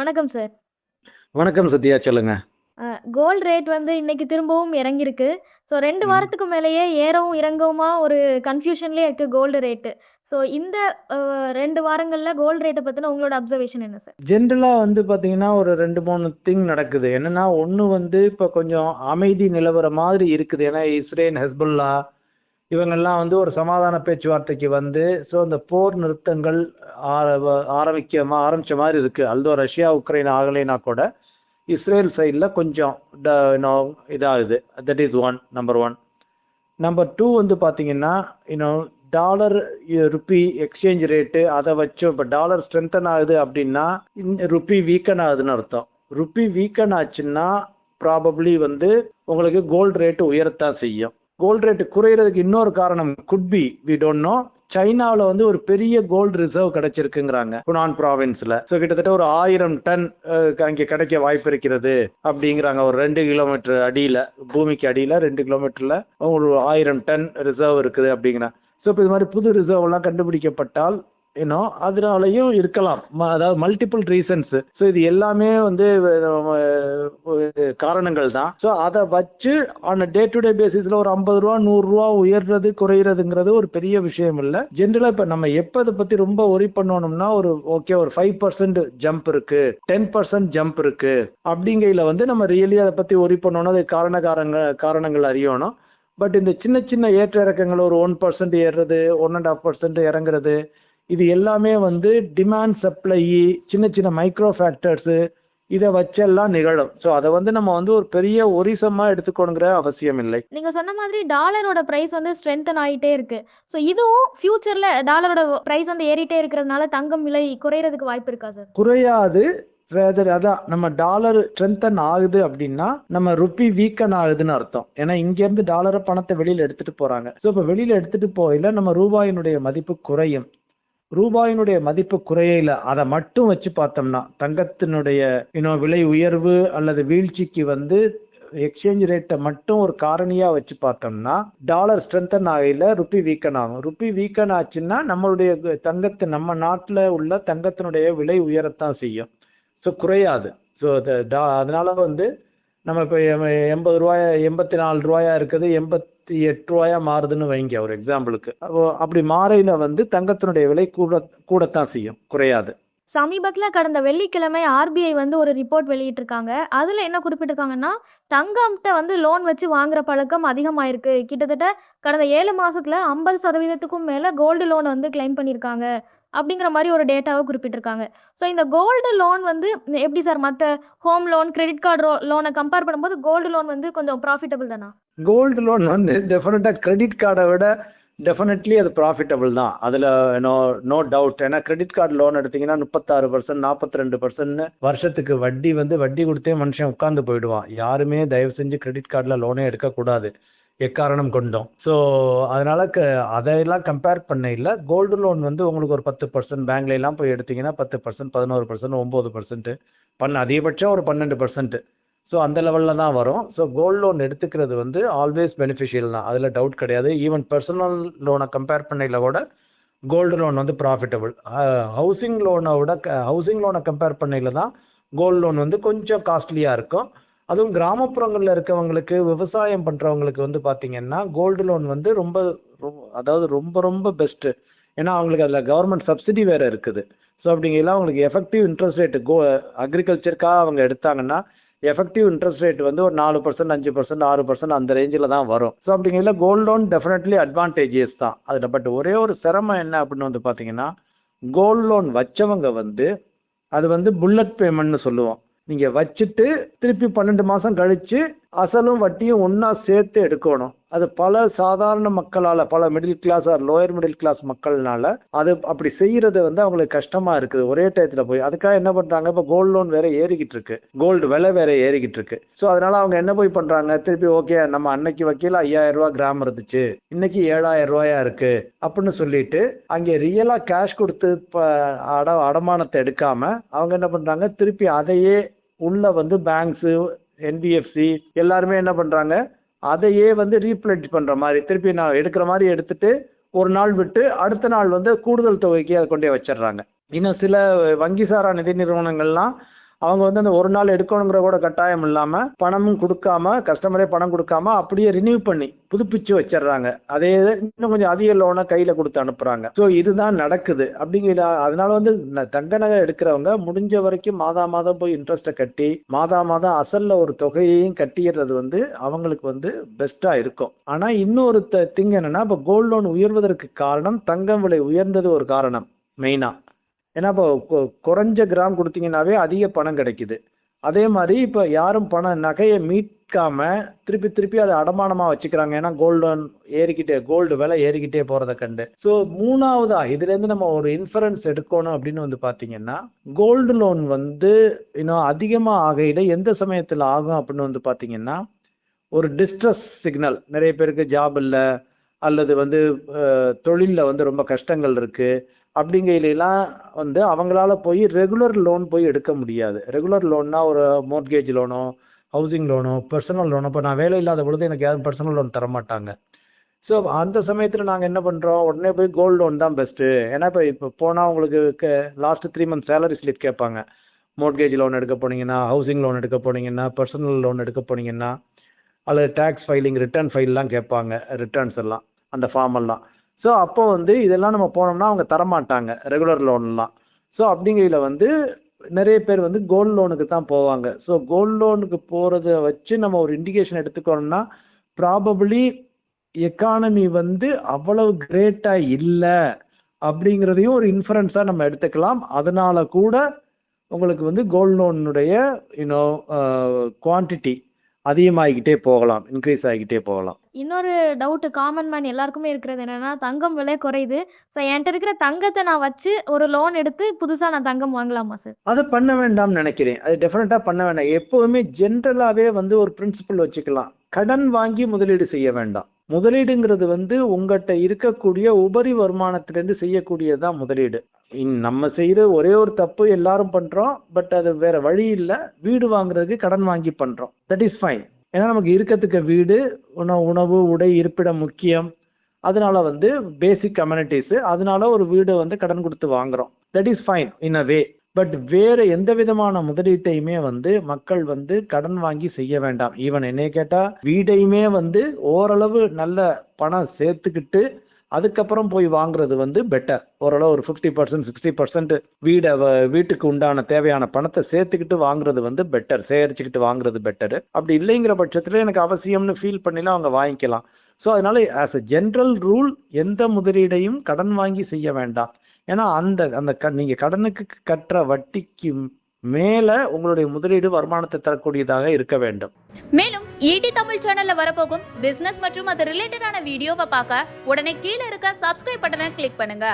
வணக்கம் சார். வணக்கம் சத்யா சொல்லுங்க. அ கோல்ட் ரேட் வந்து இன்னைக்கு திரும்பவும் இறங்கியிருக்கு. ஸோ 2 ம். வாரத்துக்கு மேலேயே ஏறவும் இறங்கவுமா ஒரு கன்ஃப்யூஷன்லயே இருக்கு கோல்டு ரேட்டு. ஸோ இந்த அ 2 வாரங்கள்ல கோல்ட் ரேட்ட பத்தின உங்களோட அப்சர்வேஷன் என்ன சார்? ஜென்ரலா வந்து பார்த்தீங்கன்னா, ஒரு 2, 3 திங் நடக்குது. என்னன்னா, ஒண்ணு வந்து இப்ப கொஞ்சம் அமைதி நிலவர மாதிரி இருக்குது. ஏன்னா, இஸ்ரேல், ஹெஸ்புல்லா இவங்கெல்லாம் வந்து ஒரு சமாதான பேச்சுவார்த்தைக்கு வந்து, ஸோ இந்த போர் நிறுத்தங்கள் ஆரம்பிக்க ஆரம்பித்த மாதிரி இருக்குது அல்தோ ரஷ்யா, உக்ரைன் ஆகலைன்னா கூட, இஸ்ரேல் சைடில் கொஞ்சம் ட இதாகுது. That is one number one number two வந்து பார்த்தீங்கன்னா, இன்னும் டாலர், ருப்பி எக்ஸ்சேஞ்ச் ரேட்டு அதை வச்சு இப்போ டாலர் ஸ்ட்ரென்தன் ஆகுது அப்படின்னா இந்த ருப்பி வீக்கன் ஆகுதுன்னு அர்த்தம். ருப்பி வீக்கன் ஆச்சுன்னா, ப்ராபப்ளி வந்து உங்களுக்கு கோல்டு ரேட்டு உயரத்தான் செய்யும். கோல்டு ரேட்டு குறையிறதுக்கு இன்னொரு காரணம் could be we don't know. சைனாவில் வந்து ஒரு பெரிய கோல்டு ரிசர்வ் கிடைச்சிருக்குங்கிறாங்க. புனான் ப்ராவின்ஸில் ஸோ கிட்டத்தட்ட ஒரு ஆயிரம் டன் அங்கே கிடைக்க வாய்ப்பு இருக்கிறது அப்படிங்கிறாங்க ஒரு ரெண்டு கிலோமீட்டர் அடியில் பூமிக்கு அடியில் ரெண்டு கிலோமீட்டரில் ஒரு ஆயிரம் டன் ரிசர்வ் இருக்குது அப்படிங்கிறாங்க ஸோ இப்போ இது மாதிரி புது ரிசர்வ்லாம் கண்டுபிடிக்கப்பட்டால், யூ அதனாலையும் அதனாலயும் இருக்கலாம். ம அதாவது மல்டிபிள் ரீசன்ஸ். ஸோ இது எல்லாமே வந்து காரணங்கள் தான். ஸோ அதை வச்சு ஆன் டே டு டே பேசிஸ்ல ஒரு ரூ. 50 ரூ. 100 உயர்றது, குறையிறதுங்கிறது ஒரு பெரிய விஷயம் இல்லை ஜென்ரலாக இப்போ நம்ம எப்போ அதை பத்தி ரொம்ப ஒரி பண்ணணும்னா, ஒரு ஓகே ஒரு ஃபைவ் பர்சன்ட் ஜம்ப் இருக்கு. 10% ஜம்ப் இருக்கு. அப்படிங்கையில் வந்து நம்ம ரியலி அதை பத்தி ஒரி பண்ணணும். அது காரணக்காரங்க காரணங்கள் அறியணும். பட் இந்த சின்ன சின்ன ஏற்ற இறக்கங்கள் ஒரு ஒன் பர்சன்ட் ஏறுறது, 1 1/2% இறங்குறது, இது எல்லாமே வந்து டிமாண்ட், சப்ளை சின்ன சின்ன மைக்ரோ ஃபேக்டர்ஸ் இத வச்செல்லாம் நிகழும். ஸோ அத வந்து நம்ம வந்து ஒரு பெரிய வொரிசமா எடுத்துக்கணுங்கிற அவசியம் இல்லை. நீங்க சொன்ன மாதிரி டாலரோட பிரைஸ் வந்து ஸ்ட்ரெங்தன் ஆயிட்டே இருக்கு. ஸோ இதுவும் ஃபியூச்சர்ல டாலரோட பிரைஸ் வந்து ஏறிட்டே இருக்கிறதுனால தங்கம் விலை குறையறதுக்கு வாய்ப்பு இருக்கா சார்? குறையாது. ரேதர் அதான் நம்ம டாலர் ஸ்ட்ரெங்தன் ஆகுது அப்டின்னா, நம்ம ருப்பி வீக்கன் ஆகுதுன்னு அர்த்தம். ஏன்னா இங்கேருந்து டாலர பணத்த வெளியில எடுத்துட்டு போறாங்க. ஸோ இப்ப வெளியில எடுத்துட்டு போகையில நம்ம ரூபாயினுடைய மதிப்பு குறையும். ரூபாயினுடைய மதிப்பு குறையல அதை மட்டும் வச்சு பார்த்தோம்னா, தங்கத்தினுடைய இன்னும் விலை உயர்வு அல்லது வீழ்ச்சிக்கு வந்து எக்ஸ்சேஞ்ச் ரேட்டை மட்டும் ஒரு காரணியாக வச்சு பார்த்தோம்னா, டாலர் ஸ்ட்ரென்தன் ஆகல ருப்பி வீக்கன் ஆகும். ருப்பி வீக்கன் ஆச்சுன்னா, நம்மளுடைய தங்கத்து நம்ம நாட்டில் உள்ள தங்கத்தினுடைய விலை உயரத்தான் செய்யும். ஸோ குறையாது. ஸோ த டா அதனால வந்து நம்ம இப்போ எண்பது ரூபாயா எண்பத்தி நாலு ரூபாயா இருக்குது. எண்பத்தி எட்டு ரூபாயா மாறுதுன்னு வைங்க ஒரு எக்ஸாம்பிளுக்கு. அப்படி மாறையில் வந்து தங்கத்தினுடைய விலை கூட கூடத்தான் செய்யும். குறையாது. சமீபத்தில் கடந்த வெள்ளிக்கிழமை ஆர்பிஐ வந்து ஒரு ரிப்போர்ட் வெளியிட்டிருக்காங்க. அதில் என்ன குறிப்பிட்டிருக்காங்கன்னா, தங்கம்கிட்ட வந்து லோன் வச்சு வாங்குற பழக்கம் அதிகமாயிருக்கு. கிட்டத்தட்ட கடந்த ஏழு மாதத்தில் ஐம்பது சதவீதத்துக்கும் மேலே கோல்டு லோன் வந்து கிளைம் பண்ணியிருக்காங்க. அப்படிங்கிற மாதிரி ஒரு டேட்டாவை குறிப்பிட்டிருக்காங்க. ஸோ இந்த கோல்டு லோன் வந்து எப்படி சார் மற்ற ஹோம் லோன், கிரெடிட் கார்டு லோனை கம்பேர் பண்ணும்போது கோல்டு லோன் வந்து கொஞ்சம் ப்ராஃபிட்டபிள் தானா? கோல்டு லோன் வந்து டெஃபினட்டாக கிரெடிட் கார்டை விட டெஃபினெட்லி அது ப்ராஃபிட்டபிள் தான். அதில் நோ நோ டவுட். ஏன்னா கிரெடிட் கார்டு லோன் எடுத்தீங்கன்னா முப்பத்தாறு பர்சன்ட் நாற்பத்தி ரெண்டு பர்சன்ட்னு வருஷத்துக்கு வட்டி வந்து வட்டி கொடுத்தே மனுஷன் உட்காந்து போயிடுவான். யாருமே தயவு செஞ்சு கிரெடிட் கார்டில் லோனே எடுக்கக்கூடாது. எக்காரணம் கொண்டும். ஸோ அதனால் க அதையெல்லாம் கம்பேர் பண்ணையில் கோல்டு லோன் வந்து உங்களுக்கு ஒரு பத்து பர்சன்ட் பேங்க்லாம் போய் எடுத்தீங்கன்னா 10%, 11%, 9% பண்ண அதிகபட்சம் ஒரு 12%. ஸோ அந்த லெவல்ல தான் வரும். ஸோ கோல்ட் லோன் எடுத்துக்கிறது வந்து ஆல்வேஸ் பெனிஃபிஷியல் தான். அதில் டவுட் கிடையாது. ஈவன் பர்சனல் லோனை கம்பேர் பண்ணையில் கூட கோல்டு லோன் வந்து ப்ராஃபிட்டபிள். ஹவுசிங் லோனை விட க ஹவுசிங் லோனை கம்பேர் பண்ணையில் தான் கோல்ட் லோன் வந்து கொஞ்சம் காஸ்ட்லியாக இருக்கும். அதுவும் கிராமப்புறங்களில் இருக்கவங்களுக்கு, விவசாயம் பண்ணுறவங்களுக்கு வந்து பார்த்திங்கன்னா கோல்டு லோன் வந்து ரொம்ப ரொ அதாவது ரொம்ப ரொம்ப பெஸ்ட்டு. ஏன்னா அவங்களுக்கு அதில் கவர்மெண்ட் சப்சிடி வேறு இருக்குது. ஸோ அப்டிங்கையில அவங்களுக்கு எஃபெக்டிவ் இன்ட்ரெஸ்ட் ரேட்டு கோ அக்ரிகல்ச்சருக்காக அவங்க எடுத்தாங்கன்னா, எஃபெக்டிவ் இன்ட்ரெஸ்ட் ரேட் வந்து ஒரு 4%, 5%, 6% அந்த ரேஞ்சில் தான் வரும். ஸோ அப்டிங்கையில கோல்ட் லோன் டெஃபினெட்லி அட்வான்டேஜஸ் தான். அதில் பட் ஒரே ஒரு சிரமம் என்ன அப்படின்னு வந்து பார்த்தீங்கன்னா, கோல்ட் லோன் வச்சவங்க வந்து அது வந்து புல்லட் பேமெண்ட்னு சொல்லுவோம். நீங்கள் வச்சுட்டு திருப்பி பன்னெண்டு மாதம் கழித்து அசலும் வட்டியும் ஒன்றா சேர்த்து எடுக்கணும். அது பல சாதாரண மக்களால் பல middle class or lower middle class மக்கள்னால அது அப்படி செய்கிறது வந்து அவங்களுக்கு கஷ்டமாக இருக்குது. ஒரே டயத்தில் போய். அதுக்காக என்ன பண்ணுறாங்க இப்போ கோல்ட் லோன் வேற ஏறிக்கிட்டு இருக்கு. கோல்டு விலை வேற ஏறிக்கிட்டு இருக்கு. ஸோ அதனால அவங்க என்ன போய் பண்ணுறாங்க திருப்பி ஓகே நம்ம அன்னைக்கு வக்கீல் ஐயாயிரம் ரூபா கிராம் இருந்துச்சு. இன்னைக்கு ஏழாயிரம் ரூபாயா இருக்கு. அப்படின்னு சொல்லிட்டு அங்கே ரியலாக கேஷ் கொடுத்து ப அட அடமானத்தை எடுக்காம அவங்க என்ன பண்ணுறாங்க திருப்பி அதையே உள்ள வந்து பேங்க்ஸு, என்பிஎஃப்சி எல்லாருமே என்ன பண்றாங்க, அதையே வந்து ரீப்ளெட்ஜ் பண்ற மாதிரி திருப்பி நான் எடுக்கிற மாதிரி எடுத்துட்டு, ஒரு நாள் விட்டு அடுத்த நாள் வந்து கூடுதல் தொகைக்கு அதை கொண்டே வச்சிடுறாங்க. இன்னும் சில வங்கி சாரா நிதி நிறுவனங்கள்லாம் அவங்க வந்து அந்த ஒரு நாள் எடுக்கணுங்கிற கூட கட்டாயம் இல்லாமல் பணமும் கொடுக்காம கஸ்டமரே பணம் கொடுக்காம அப்படியே ரினியூ பண்ணி புதுப்பிச்சு வச்சிடுறாங்க. அதே இன்னும் கொஞ்சம் அதிக லோனை கையில் கொடுத்து அனுப்புகிறாங்க ஸோ இதுதான் நடக்குது. அப்படிங்கிற அதனால வந்து தங்க நகை எடுக்கிறவங்க முடிஞ்ச வரைக்கும் மாதா மாதம் போய் இன்ட்ரெஸ்ட்டை கட்டி மாதா மாதம் அசலில் ஒரு தொகையையும் கட்டிடுறது வந்து அவங்களுக்கு வந்து பெஸ்ட்டாக இருக்கும். ஆனால் இன்னொரு திங் என்னென்னா இப்போ கோல்டு லோன் உயர்வதற்கு காரணம் தங்கம் விலை உயர்ந்தது ஒரு காரணம் மெயினாக ஏன்னா இப்போ கொ- குறைஞ்ச கிராம் கொடுத்தீங்கன்னாவே அதிக பணம் கிடைக்குது. அதே மாதிரி இப்போ யாரும் பணம் நகையை மீட்காம திருப்பி திருப்பி அதை அடமானமாக வச்சுக்கிறாங்க. ஏன்னா கோல்டு லோன் ஏறிக்கிட்டே கோல்டு விலை ஏறிக்கிட்டே போகிறத கண்டு. ஸோ மூணாவதா இதுலேருந்து நம்ம ஒரு இன்ஃபரன்ஸ் எடுக்கணும் அப்படின்னு வந்து பார்த்தீங்கன்னா கோல்டு லோன் வந்து இன்னும் அதிகமாக ஆகையில் எந்த சமயத்தில் ஆகும் அப்படின்னு வந்து பார்த்தீங்கன்னா ஒரு டிஸ்ட்ரஸ் சிக்னல் நிறைய பேருக்கு ஜாப் இல்லை அல்லது வந்து தொழிலில் வந்து ரொம்ப கஷ்டங்கள் இருக்குது அப்படிங்கையிலாம் வந்து அவங்களால போய் ரெகுலர் லோன் போய் எடுக்க முடியாது. ரெகுலர் லோன்னா ஒரு மோர்கேஜ் லோனோ ஹவுசிங் லோனோ பர்சனல் லோனோ இப்போ நான் வேலை இல்லாத பொழுது எனக்கு யாரும் பர்சனல் லோன் தரமாட்டாங்க. ஸோ அந்த சமயத்தில் நாங்கள் என்ன பண்ணுறோம் உடனே போய் கோல்டு லோன் தான் பெஸ்ட்டு ஏன்னா இப்போ இப்போ போனால் உங்களுக்கு last three month salary slip கேட்பாங்க. மோர்கேஜ் லோன் எடுக்க போனீங்கன்னா ஹவுசிங் லோன் எடுக்க போனீங்கன்னா பர்சனல் லோன் எடுக்க போனீங்கன்னா அல்லது டேக்ஸ் ஃபைலிங் ரிட்டர்ன் ஃபைல்லாம் கேட்பாங்க ரிட்டர்ன்ஸ் எல்லாம் அந்த ஃபார்ம் எல்லாம். ஸோ அப்போ வந்து இதெல்லாம் நம்ம போனோம்னா அவங்க தரமாட்டாங்க ரெகுலர் லோன்லாம் ஸோ அப்படிங்கையில் வந்து நிறைய பேர் வந்து கோல்டு லோனுக்கு தான் போவாங்க. ஸோ கோல்டு லோனுக்கு போகிறத வச்சு நம்ம ஒரு இண்டிகேஷன் எடுத்துக்கணும்னா ப்ராபபிளி எக்கானமி வந்து அவ்வளவு கிரேட்டாக இல்லை அப்படிங்கிறதையும் ஒரு இன்ஃபரன்ஸாக நம்ம எடுத்துக்கலாம். அதனால கூட உங்களுக்கு வந்து கோல்டு லோனுடைய யூனோ குவான்டிட்டி அதிகமாகிக்கிட்டே போகலாம் இன்க்ரீஸ் ஆகிக்கிட்டே போகலாம். இன்னொரு டவுட்டு காமன் மேன் எல்லாருக்குமே இருக்கிறது என்னன்னா தங்கம் விலை குறையுது. ஸோ என்கிட்ட இருக்கிற தங்கத்தை நான் வச்சு ஒரு லோன் எடுத்து புதுசாக நான் தங்கம் வாங்கலாமா சார் அதை பண்ண வேண்டாம்னு நினைக்கிறேன். அது டெஃபினட்டாக பண்ண வேண்டாம். எப்போவுமே ஜென்ரலாகவே வந்து ஒரு பிரின்சிபல் வச்சுக்கலாம். கடன் வாங்கி முதலீடு செய்ய வேண்டாம். முதலீடுங்கிறது வந்து உங்கள்கிட்ட இருக்கக்கூடிய உபரி வருமானத்திலேருந்து செய்யக்கூடியது தான் முதலீடு. நம்ம செய்கிற ஒரே ஒரு தப்பு எல்லாரும் பண்ணுறோம் பட் அது வேற வழி இல்லை. வீடு வாங்குறதுக்கு கடன் வாங்கி பண்ணுறோம் தட் இஸ் ஃபைன் ஏன்னா நமக்கு இருக்கத்துக்கு வீடு உணவு உணவு உடை இருப்பிடம் முக்கியம். அதனால வந்து பேசிக் கம்யூனிட்டிஸு அதனால ஒரு வீடை வந்து கடன் கொடுத்து வாங்குறோம். That is fine in a way but வேறு எந்த விதமான முதலீட்டையுமே வந்து மக்கள் வந்து கடன் வாங்கி செய்ய வேண்டாம். ஈவன் என்னை கேட்டால் வீடையுமே வந்து ஓரளவு நல்ல பணம் சேர்த்துக்கிட்டு அதுக்கப்புறம் போய் வாங்குறது வந்து பெட்டர் ஓரளவு ஒரு ஃபிஃப்டி பர்சன்ட் சிக்ஸ்டி பர்சன்ட் வீடை வீட்டுக்கு உண்டான தேவையான பணத்தை சேர்த்துக்கிட்டு வாங்குறது வந்து பெட்டர் சேகரிச்சுக்கிட்டு வாங்குறது பெட்டர் அப்படி இல்லைங்கிற பட்சத்தில் எனக்கு அவசியம்னு ஃபீல் பண்ணிலாம் அவங்க வாங்கிக்கலாம். ஸோ அதனால ஆஸ் அ ஜென்ரல் ரூல் எந்த முதலீடையும் கடன் வாங்கி செய்ய வேண்டாம். ஏன்னா அந்த அந்த க நீங்கள் கடனுக்கு கட்டுற வட்டிக்கு மேலே உங்களுடைய முதலீடு வருமானத்தை தரக்கூடியதாக இருக்க வேண்டும். மேலும் ஈடி தமிழ் சேனல்ல வரப்போகும் பிசினஸ் மற்றும் அது ரிலேட்டடான வீடியோவை பார்க்க உடனே கீழே இருக்க சப்ஸ்கிரைப் பட்டனை கிளிக் பண்ணுங்க.